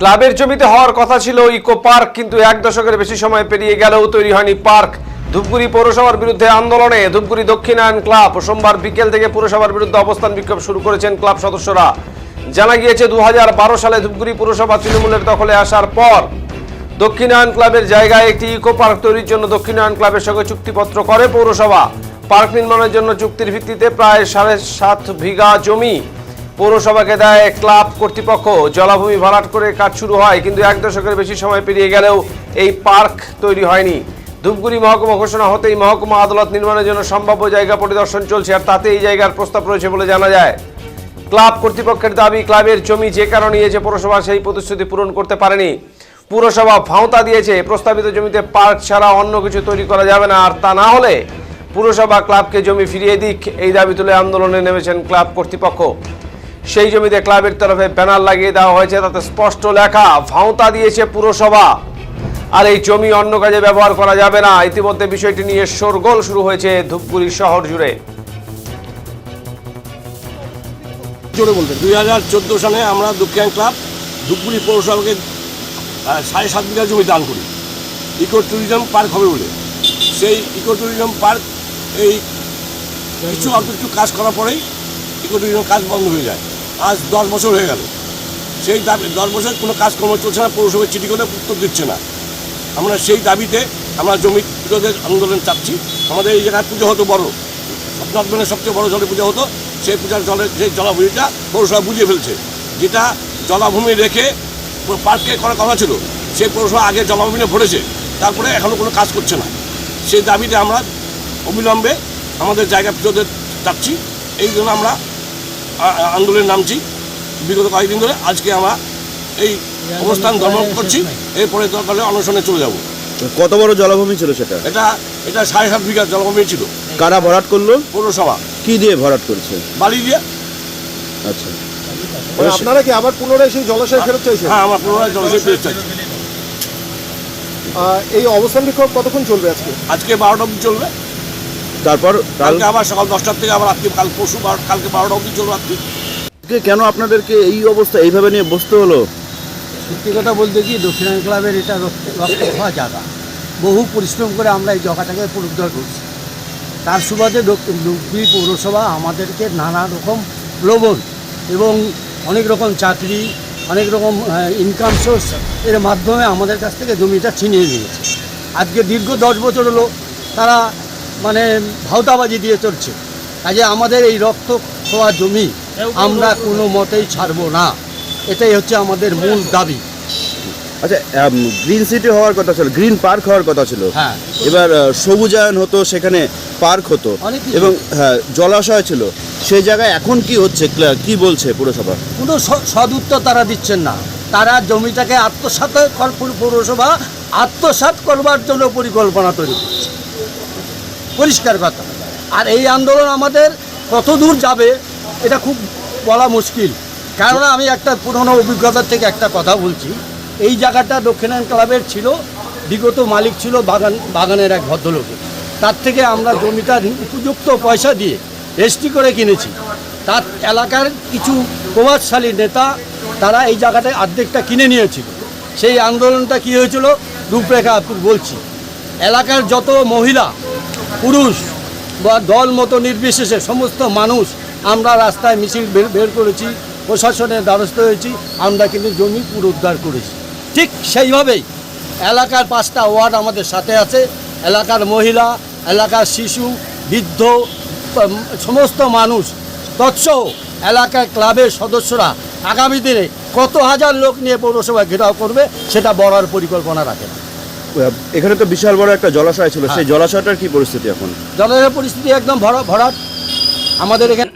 ক্লাবের জমিতে হওয়ার কথা ছিল ইকো পার্ক, কিন্তু এক দশকের বেশি সময় পেরিয়ে গেলেও তৈরি হয়নি পার্ক। ধূপগুড়ি পৌরসভার বিরুদ্ধে আন্দোলনে ধূপগুড়ি দক্ষিণায়ন ক্লাব। সোমবার বিকেল থেকে পুরসভার বিরুদ্ধে অবস্থান বিক্ষোভ শুরু করেছেন ক্লাব সদস্যরা। জানা গিয়েছে দু হাজার বারো সালে ধূপগুড়ি পুরসভা তৃণমূলের দখলে আসার পর দক্ষিণায়ন ক্লাবের জায়গায় একটি ইকো পার্ক তৈরির জন্য দক্ষিণায়ন ক্লাবের সঙ্গে চুক্তিপত্র করে পৌরসভা। পার্ক নির্মাণের জন্য চুক্তির ভিত্তিতে প্রায় সাড়ে সাত বিঘা জমি পৌরসভাকে দেয় ক্লাব কর্তৃপক্ষ জলাভূমি ভরাট করে কাজ শুরু হয়, কিন্তু এক দশকের বেশি সময় পেরিয়ে গেলেও এই পার্ক তৈরি হয়নি। ধূপগুড়ি মহকুমা ঘোষণা হতেই মহকুমা আদালত নির্মাণের জন্য সম্ভাব্য জায়গা পরিদর্শন চলছে, আর তাতে এই জায়গার প্রস্তাব রয়েছে বলে জানা যায়। ক্লাব কর্তৃপক্ষের দাবি, ক্লাবের জমি যে কারণে নিয়েছে পৌরসভা, সেই প্রতিশ্রুতি পূরণ করতে পারেনি। পুরসভা ভাঁওতা দিয়েছে, প্রস্তাবিত জমিতে পার্ক ছাড়া অন্য কিছু তৈরি করা যাবে না, আর তা না হলে পুরসভা ক্লাবকে জমি ফিরিয়ে দিক, এই দাবি তুলে আন্দোলনে নেমেছেন ক্লাব কর্তৃপক্ষ। সেই জমিতে ক্লাবের তরফে ব্যানার লাগিয়ে দেওয়া হয়েছে তাতে স্পষ্ট লেখা ভাঁওতা দিয়েছে পুরসভা। আর এই জমি অন্য কাজে ব্যবহার করা যাবে না। ইতিমধ্যে বিষয়টি নিয়ে শোরগোল শুরু হয়েছে ধূপগুড়ি শহর জুড়ে। জোরে বলবেন। দুই হাজার চোদ্দ সালে আমরা দক্ষিণ ক্লাব ধূপগুড়ি পৌরসভাকে সাড়ে সাত বিঘা জমি দান করি। ইকো ট্যুরিজম পার্ক হবে বলে। সেই ইকো ট্যুরিজম পার্ক এই কিছু অল্প একটু কাজ করার পরেই ইকো ট্যুরিজম কাজ বন্ধ হয়ে যায়। আজ দশ বছর হয়ে গেল। সেই দাবি, দশ বছর কোনো কাজকর্ম চলছে না, পৌরসভায় চিঠি করে উত্তর দিচ্ছে না। আমরা সেই দাবিতে আমরা জমি বিরোধের আন্দোলন চাচ্ছি আমাদের এই জায়গায় পুজো হতো বড়। স্বপ্নাথনের সবচেয়ে বড় জলে পুজো হতো, সেই পূজার জলের সেই জলাভূমিটা পৌরসভা বুঝিয়ে ফেলছে। যেটা জলাভূমি রেখে পার্কে করার কথা ছিল, সেই পৌরসভা আগে জলাভূমিতে ভরেছে। তারপরে এখনও কোনো কাজ করছে না। সেই দাবিতে আমরা অবিলম্বে আমাদের জায়গা ফেরতের চাচ্ছি এই জন্য আমরা আ- আ- আন্দোলনে নামছি বিগত কয়েকদিন ধরে আজকে আমরা এই অবস্থান দমন করছি। এরপরে দরকার হলে অনশনে চলে যাব। কত বড় জলাভূমি ছিল সেটা? এটা এটা সাড়ে সাত বিঘা জলাভূমি ছিল। কারা ভরাট করল? পৌরসভা। কি দিয়ে ভরাট করছে? বালি দিয়ে। আচ্ছা। মানে আপনারা কি আবার পুনরায় সেই জলাশয় ফেরত চাইছেন? হ্যাঁ আমার পুনরায় জলাশয় পেয়ে চাইছি। এই অবস্থান বিক্ষোভ কতক্ষণ চলবে আজকে? আজকে বারোটা অবধি চলবে। তারপর কালকে আবার সকাল দশটার থেকে আবার রাত্রি কাল পরশু কালকে বারোটা অবধি চলবে রাত্রি কেন আপনাদেরকে এই অবস্থা এইভাবে নিয়ে বসতে হলো? সত্যি কথা বলতে কি দক্ষিণায়ন ক্লাবের এটা রক্ত হওয়া জায়গা। বহু পরিশ্রম করে আমরা এই জায়গাটাকে পুনরুদ্ধার করছি। তার সুবাদে দক্ষিণ পৌরসভা আমাদেরকে নানা রকম প্রলোভন এবং অনেক রকম চাকরি অনেক রকম ইনকাম সোর্স এর মাধ্যমে আমাদের কাছ থেকে জমিটা ছিনিয়ে নিয়েছে। আজকে দীর্ঘ দশ বছর হলো তারা মানে ভাওতাবাজি দিয়ে চলছে। কাজে আমাদের এই রক্ত খোয়া জমি আমরা কোনো মতেই ছাড়বো না। এটাই হচ্ছে আমাদের মূল দাবি। আচ্ছা গ্রিন সিটি হওয়ার কথা ছিল গ্রিন পার্ক হওয়ার কথা ছিল। হ্যাঁ। এবার সবুজায়ন হতো সেখানে পার্ক হতো। এবং হ্যাঁ জলাশয় ছিল। সেই জায়গায় এখন কি হচ্ছে? কি বলছে পুরসভা? কোনো সদুত্তর তারা দিচ্ছেন না। তারা জমিটাকে আত্মসাত পৌরসভা আত্মসাত করবার জন্য পরিকল্পনা তৈরি করছে। পরিষ্কার কথা। আর এই আন্দোলন আমাদের কত দূর যাবে, এটা খুব বলা মুশকিল। কারণ আমি একটা পুরনো অভিজ্ঞতার থেকে একটা কথা বলছি। এই জায়গাটা দক্ষিণায়ন ক্লাবের ছিল, বিগত মালিক ছিল বাগান, বাগানের এক ভদ্রলোকের তার থেকে আমরা জমিটা উপযুক্ত পয়সা দিয়ে রেজিস্ট্রি করে কিনেছি। তার এলাকার কিছু প্রভাবশালী নেতা, তারা এই জায়গাটায় অর্ধেকটা কিনে নিয়েছিল। সেই আন্দোলনটা কী হয়েছিল? রূপরেখা বলছি। এলাকার যত মহিলা পুরুষ বা দল মতো নির্বিশেষে সমস্ত মানুষ আমরা রাস্তায় মিছিল বের করেছি, প্রশাসনের দ্বারস্থ হয়েছি, আমরা কিন্তু জমি পুনরুদ্ধার করেছি। ঠিক সেইভাবেই এলাকার পাঁচটা ওয়ার্ড আমাদের সাথে আছে। এলাকার মহিলা, এলাকার শিশু, বৃদ্ধ সমস্ত মানুষ। তৎসহ এলাকার ক্লাবের সদস্যরা আগামী দিনে কত হাজার লোক নিয়ে পৌরসভা ঘেরাও করবে, সেটা বলার পরিকল্পনা রাখে না। এখানে তো বিশাল বড় একটা জলাশয় হ্যাঁ। ছিল সেই জলাশয়টার কি পরিস্থিতি এখন জলাশয়ের পরিস্থিতি একদম ভরা ভরাট আমাদের এখানে